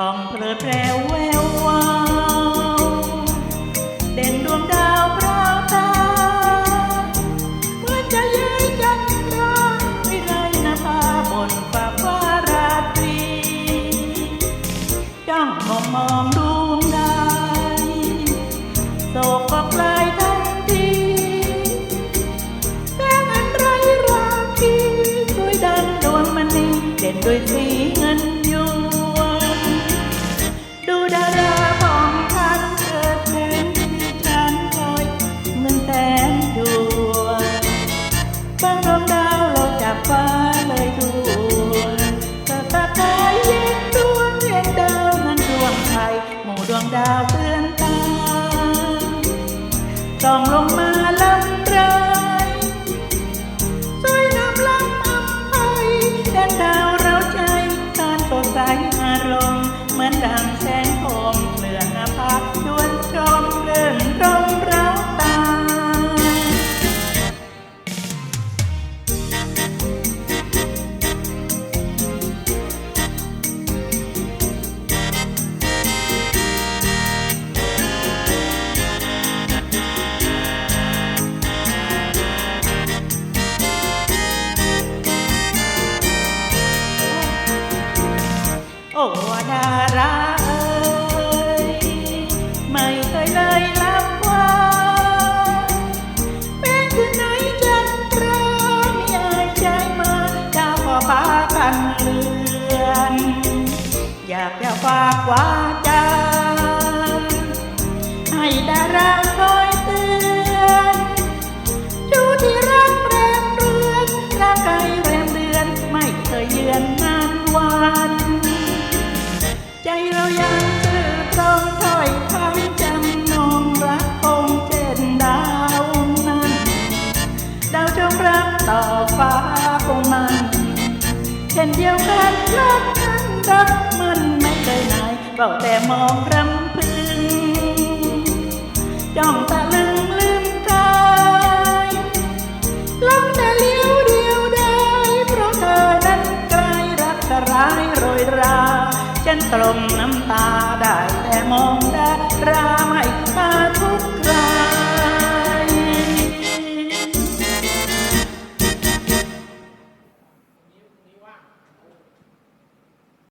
ห้องเพลิดเพลวแวววาวเด่นดวงดาวพราวตาเหมือนจะเย้ยจันทราวิไลนภาบนฟ้าฟ้าราตรีจ้องมองมองดวงดาวโศกก็คลายทันทีแสงอันไรราคีสวยดังดวงมณีเด่นด้วยสีเงิน ส่องลงมาลำไรสวยงามลำอับไปแดนดาวเราใจการสดใสอารมณ์เหมือนดังแสง อยากจะฝากวาจาให้ดาราคอยเตือนดูที่รักแรมเรือนร่างกายแรมเดือนไม่เคยเยือนงานวัน ใจเรายังซื่อตรงถ้อยคำจำนงรักคงเช่นดาวนั้นดาวจงรักต่อฟ้าคงมันเช่นเดียวกันรักนั้น รักมันไม่เคยไหนายเบาแต่มองรำพึงจ้องตะลึงลืมกายลองแต่เลี้ยวเดียวได้เพราะเธอนั้นไกลรักร้ายโรยราฉันกลมน้ำตาได้แต่มองดารา